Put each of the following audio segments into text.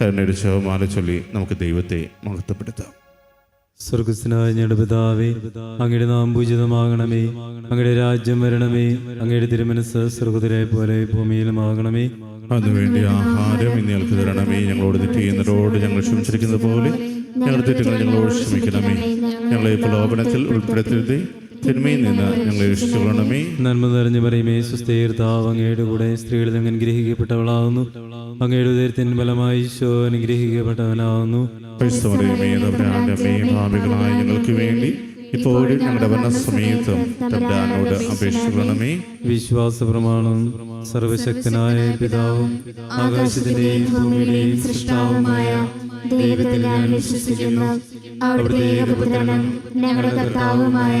കരുണയുടെ ശവമാല ചൊല്ലി നമുക്ക് ദൈവത്തെ മഹത്വപ്പെടുത്താം. സ്വർഗസ്നായ ഞങ്ങളുടെ പിതാവേ അങ്ങയുടെ നാം പൂജിതമാകണമേ. അങ്ങയുടെ രാജ്യം വരണമേ. അങ്ങയുടെ തിരുമനസ് സ്വർഗത്തിലെ പോലെ ഭൂമിയിലുമാകണമേ. അതിനുവേണ്ടി ആഹാരം ഇന്ന് ഞങ്ങൾക്ക് തരണമേ. ഞങ്ങളോട് തെറ്റ് ചെയ്യുന്നവരോട് ഞങ്ങൾ ക്ഷമിച്ചിരിക്കുന്നത് പോലെ ഞങ്ങളുടെ തെറ്റുകൾ ഞങ്ങളോട് ക്ഷമിക്കണമേ. ഞങ്ങളെ പ്രലോഭനത്തിൽ ഉൾപ്പെടുത്തരുതേ. തിന്മയിൽ നിന്ന് ഞങ്ങളെ രക്ഷിച്ചുകൊള്ളണമേ. നന്മ നിറഞ്ഞു പറയുമേ സുസ്ഥീർത്താവ് അങ്ങയുടെ കൂടെ സ്ത്രീകളിൽ അങ്ങ് അനുഗ്രഹിക്കപ്പെട്ടവളാകുന്നു. അങ്ങയുടെ ഉദയത്തിൻ ഫലമായി ഈശോ ഭാവികളായ ഞങ്ങൾക്ക് വേണ്ടി ഇപ്പോഴും ഞങ്ങളുടെ വരണസമയത്തും തമ്പുരാനോട് അപേക്ഷിക്കണമേ വിശ്വാസ പ്രമാണം സർവശക്തനായ പിതാവും ആകാശത്തിന്റെയും ഭൂമിയുടെയും സൃഷ്ടാവുമായ ദൈവത്തിൽ ഞാൻ വിശ്വസിക്കുന്നു. അവിടുത്തെ ഏകപുത്രനും ഞങ്ങളുടെ കർത്താവുമായ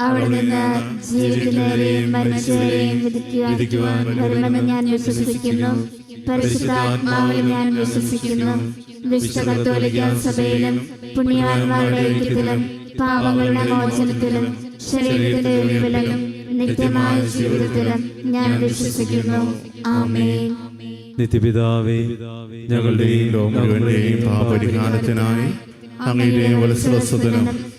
അവിടെ നിന്ന് ജീവിക്കുന്നവരെയും മരിച്ചവരെയും വിധിക്കുവാൻ വരുമെന്ന് ഞാൻ വിശ്വസിക്കുന്നു. പരിശുദ്ധാത്മാവിൽ ഞാൻ വിശ്വസിക്കുന്നു. വിശുദ്ധ കത്തോലിക്ക സഭയിലും പുണ്യവാന്മാരുടെ ഐക്യത്തിലും പാപങ്ങളുടെ മോചനത്തിലും ശരീരത്തിന്റെ ഒഴിവിലും നിത്യമായ ജീവിതത്തിലും ഞാൻ വിശ്വസിക്കുന്നു. ആമേൻ. നിത്യപിതാവേ ഞങ്ങളുടെയും ലോകങ്ങളുടെയും പാപരിഹാരത്തിനായി പാപപരിഹാരത്തിനായി അങ്ങയുടെ വത്സരസ്വതനും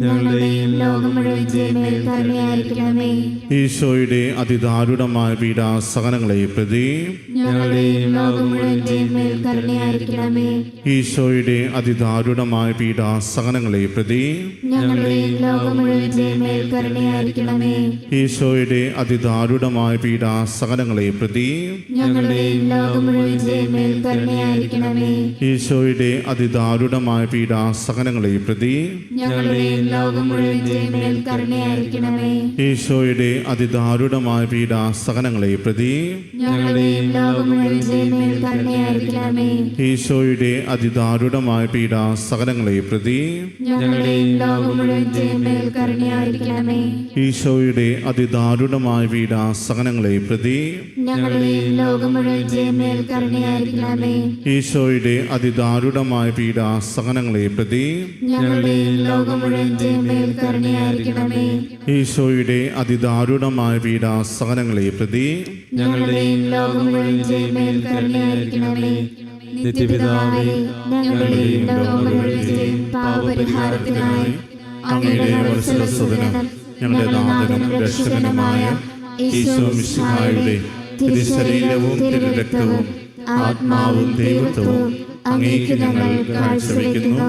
ഞങ്ങളുടെയും ലോകം മുഴുവൻ മേൽ ഈശോയുടെ അതിദാരുണമായ പീഡാസകലങ്ങളെ പ്രതി ഞങ്ങളുടെയും ലോകം മുഴുവൻ മേൽ കരുണയായിരിക്കണമേ. ഈശോയുടെ അതിദാരുണമായ പീഡാസകലങ്ങളെ പ്രതി ഞങ്ങളുടെയും ലോകം മുഴുവൻ മേൽ കരുണയായിരിക്കണമേ. ഈശോയുടെ അതിദാരുണമായ പീഡാസകലങ്ങളെ പ്രതി ഞങ്ങളുടെയും ലോകം മുഴുവൻ മേൽ കരുണയായിരിക്കണമേ. ഈശോയുടെ അതിദാരുണമായ പീഡാസകലങ്ങളെ പ്രതി ഞങ്ങളുടെയും ലോകം മുഴുവൻ മേൽ കരുണയായിരിക്കണമേ. ഈശോയുടെ അതിദാരുണമായ പീഡാസകലങ്ങളെ പ്രതി ഞങ്ങളുടെയും ലോകം മുഴുവൻ മേൽ കരുണയായിരിക്കണമേ. ഈശോയുടെ അതിദാരുണമായ പീഡാസകലങ്ങളെ പ്രതി ഞങ്ങളുടെയും ലോകം മുഴുവൻ മേൽ കരുണയായിരിക്കണമേ. ഈശോയുടെ അതിദാരുണമായ പീഡാസകലങ്ങളെ പ്രതി ഞങ്ങളുടെയും ലോകം മുഴുവൻ മേൽ കരുണയായിരിക്കണമേ. ഈശോയുടെ അതിദാരുണമായ പീഡാസകലങ്ങളെ പ്രതി ഞങ്ങളുടെയും ലോകം മുഴുവൻ മേൽ കരുണയായിരിക്കണമേ. ഈശോയുടെ അതിദാരുണമായ പീഡാസകലങ്ങളെ പ്രതി ഞങ്ങളുടെയും ലോകം മുഴുവൻ മേൽ കരുണയായിരിക്കണമേ. നിത്യപിതാവേ ഞങ്ങളുടെയും ലോകം മുഴുവൻ പാപപരിഹാരത്തിനായി അങ്ങയുടെ വത്സലസുതനും ഞങ്ങളുടെ നാഥനും രക്ഷകനുമായ ഈശോ മിശിഹായുടെ തിരുശരീരവും തിരുരക്തവും ആത്മാവും ദൈവത്വവും അങ്ങേക്ക് ഞങ്ങൾ കാഴ്ചവെക്കുന്നു.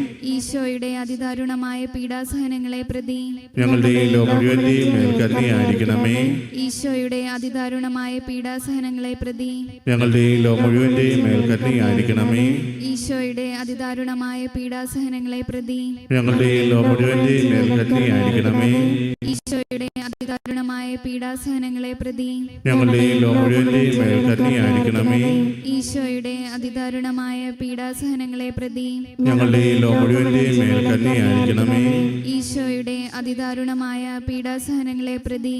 ഈശോയുടെ അതിദാരുണമായ പീഡാസഹനങ്ങളെ പ്രതി ഞങ്ങളുടെ ഈശോയുടെ അതിദാരുണമായ പീഡാസഹനങ്ങളെ പ്രതി ഞങ്ങളുടെ ഈശോയുടെ അതിദാരുണമായ പീഡാസഹനങ്ങളെ പ്രതി ഞങ്ങളുടെ ഈശോയുടെ അതിദാരുണമായ പീഡാസഹനങ്ങളെ പ്രതി ഞങ്ങളുടെ ഈശോയുടെ അതിദാരുണമായ പീഡാസഹനങ്ങളെ പ്രതി ഞങ്ങളുടെ മുഴുവന്റെയും മേൽ ഈശോയുടെ അതിദാരുണമായ പീഡാസഹനങ്ങളെ പ്രതി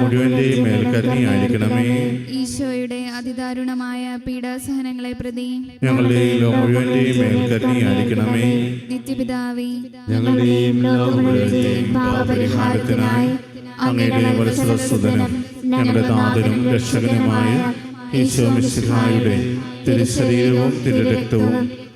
മുഴുവന്റെയും മേൽ ഈശോയുടെ അതിദാരുണമായ പീഡാസഹനങ്ങളെ പ്രതി ഞങ്ങളുടെയും ലോ മുഴുവന്റെയും മേൽ കരുണയായിരിക്കണമേ നിത്യപിതാവേ ഞങ്ങളുടെയും പാപപരിഹാരത്തിനായി അങ്ങയുടെ ഞങ്ങളുടെ നാഥനും രക്ഷകനുമായ ഈശോ മിശിഹായുടെ തിരുശരീരവും തിരുരക്തവും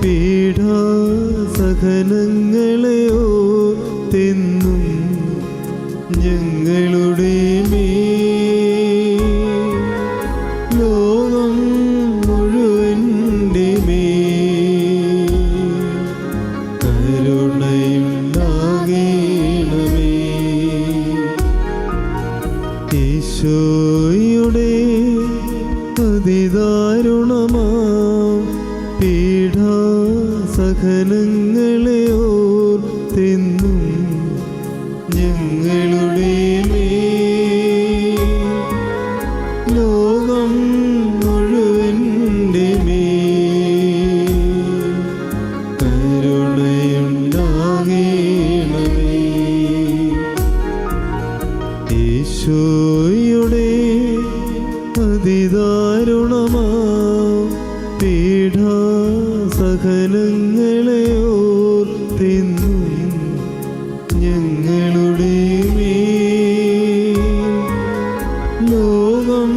പീഡാസഹനങ്ങളെ ഓത്തെന്നും ഞങ്ങളുടെ മേ ലോകം മുഴുവന്റെ മേ കരുണയുണ്ടാകേണമേ. യേശോയുടെ അതിതാ ഈശോയുടെ അതിദാരുണമാ പീഠ സകലങ്ങളെ ഓർത്തിന്നും ഞങ്ങളുടെ മേ ലോകം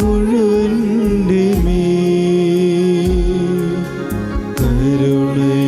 മുഴുവൻ മേ കരുണയ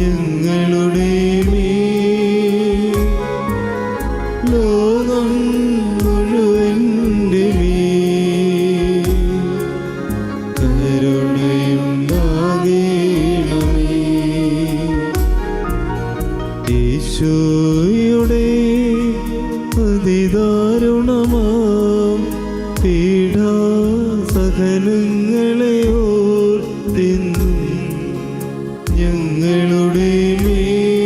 ഞങ്ങളുടെ മേ ലോകം മുഴുവന്റെ മേ കരുണയുണ്ടാകേണമേ യേശോയുടെ അതിദാരുണമാം പീഡാ സഹനങ്ങളെ ഓർത്തിന്നും ഞങ്ങളുടെ മേ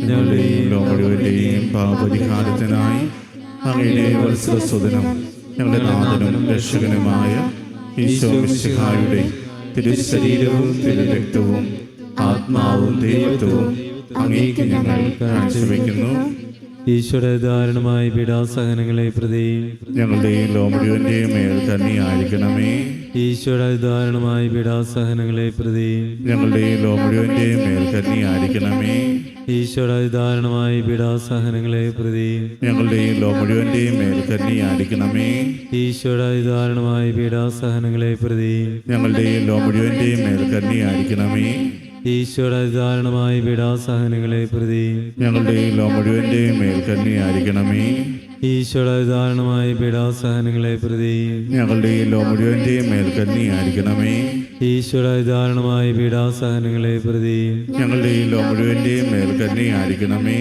ഞങ്ങളുടെയും ലോകമുഴുവന്റെയും പാപരിഹാരത്തിനായി അങ്ങയുടെ വത്സരസുതനും ഞങ്ങളുടെ നാഥനും രക്ഷകനുമായ ഈശോ മിശിഹായുടെ തിരുശരീരവും തിരുരക്തവും ആത്മാവും ഞങ്ങൾ കാഴ്ചവെക്കുന്നു. ഈശോയുടെ മേൽ ഈശോയുടെ ഉദാഹരണമായി പീഡാസഹനങ്ങളെ പ്രതി ഞങ്ങളുടെയും ലോമുഴുവന്റെയും മേൽ ആയിരിക്കണമേ. ഈശോയുടെ ദാരുണമായ പീഡാസഹനങ്ങളെ പ്രതി ഞങ്ങളുടെയും ലോമുഴുവന്റെയും മേൽ ആയിരിക്കണമേ. ഈശോയുടെ ദാരുണമായ പീഡാസഹനങ്ങളെ പ്രതി ഞങ്ങളുടെയും ലോമുഴുവന്റെയും മേൽ ആയിരിക്കണമേ. ഈശോയുടെ ദാരുണമായ പീഡാസഹനങ്ങളെ പ്രതി ഞങ്ങളുടെയും ലോമുഴുവന്റെയും മേൽ കണ്ണിയായിരിക്കണമേ ഈശോയുടെ ദാരുണമായ പീഡാസഹനങ്ങളെ പ്രതി ഞങ്ങളുടെയും ലോമുഴുവന്റെയും മേൽക്കന്നി കണ്ണിയായിരിക്കണമേ ഈശോയുടെ ദാരുണമായ പീഡാസഹനങ്ങളെ പ്രതി ഞങ്ങളുടെയും മുഴുവന്റെയും മേൽ ആയിരിക്കണമേ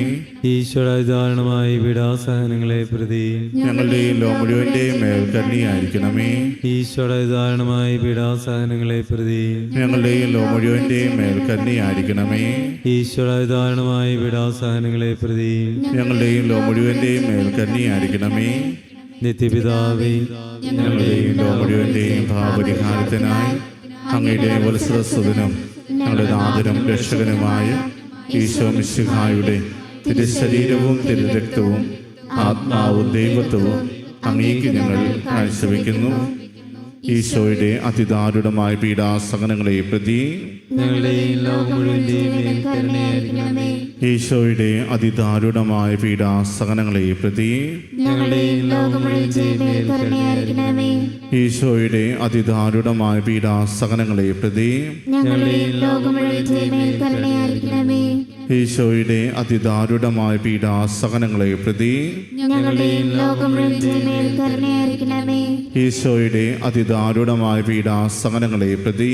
ഈശോയുടെ ദാരുണമായ പീഡാസഹനങ്ങളെ പ്രതി ഞങ്ങളുടെയും മുഴുവന്റെയും മേൽ ആയിരിക്കണമേ ഈശോയുടെ ദാരുണമായ പീഡാസഹനങ്ങളെ പ്രതി ഞങ്ങളുടെയും മുഴുവന്റെയും മേൽ ആയിരിക്കണമേ ഈശോയുടെ ദാരുണമായ പീഡാസഹനങ്ങളെ പ്രതി ഞങ്ങളുടെയും മുഴുവന്റെയും മേൽ ആയിരിക്കണമേ നിത്യപിതാവേ ഞങ്ങളുടെയും ലോമുഴുവന്റെയും ഭാവപരിഹാരത്തിനായി അങ്ങയുടെ വത്സരസ്വതനും ഞങ്ങളുടെ നാഥനും രക്ഷകനുമായ ഈശോ മിശിഹായുടെ തിരുശരീരവും തിരുരക്തവും ആത്മാവും ദൈവത്വവും അങ്ങേക്ക് ഞങ്ങൾ കാഴ്ചവെക്കുന്നു. ഈശോയുടെ അതിദാരുണമായ പീഡാസഹനങ്ങളെ പ്രതി ഈശോയുടെ അതിദാരുണമായ പീഡാസഹനങ്ങളെ പ്രതി ഈശോയുടെ അതിദാരുണമായ പീഡാസഹനങ്ങളെ പ്രതി ഞങ്ങളെയും ലോകം ജീവനിൽ മേൽ കരുണയായിരിക്കണമേ. ഈശോയുടെ അതിദാരുണമായ പീഡാസഹനങ്ങളെ പ്രതി ഈശോയുടെ അതിദാരുണമായ പീഡാസഹനങ്ങളെ പ്രതി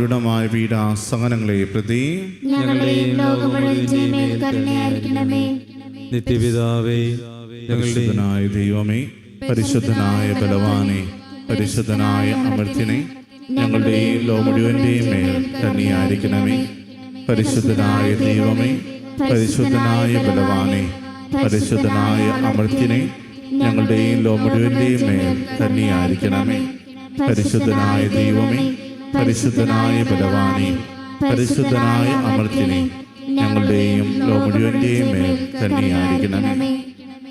കരുണയായിരിക്കണമേ പീഡാസഹനങ്ങളെ പ്രതി ഞങ്ങളുടെയും ലോകം മുഴുവന്റെയും മേൽ കരുണയായിരിക്കണമേ. നിത്യപിതാവേ ഞങ്ങളുടെ പരിശുദ്ധനായ ദൈവമേ പരിശുദ്ധനായ ബലവാനെ പരിശുദ്ധനായ അമൃത്തിനെ ഞങ്ങളുടെയും ലോ മേൽ തന്നെയായിരിക്കണമേ പരിശുദ്ധനായ ദൈവമേ പരിശുദ്ധനായ ബലവാനെ പരിശുദ്ധനായ അമൃത്തിനെ ഞങ്ങളുടെയും ലോ മേൽ തന്നെയായിരിക്കണമേ പരിശുദ്ധനായ ദൈവമേ പരിശുദ്ധനായ ബലവാനെ പരിശുദ്ധനായ അമർത്തിനെ ഞങ്ങളുടെയും ലോ മുഴുവന്റെയും മേൽ കന്നിയായിരിക്കണമേ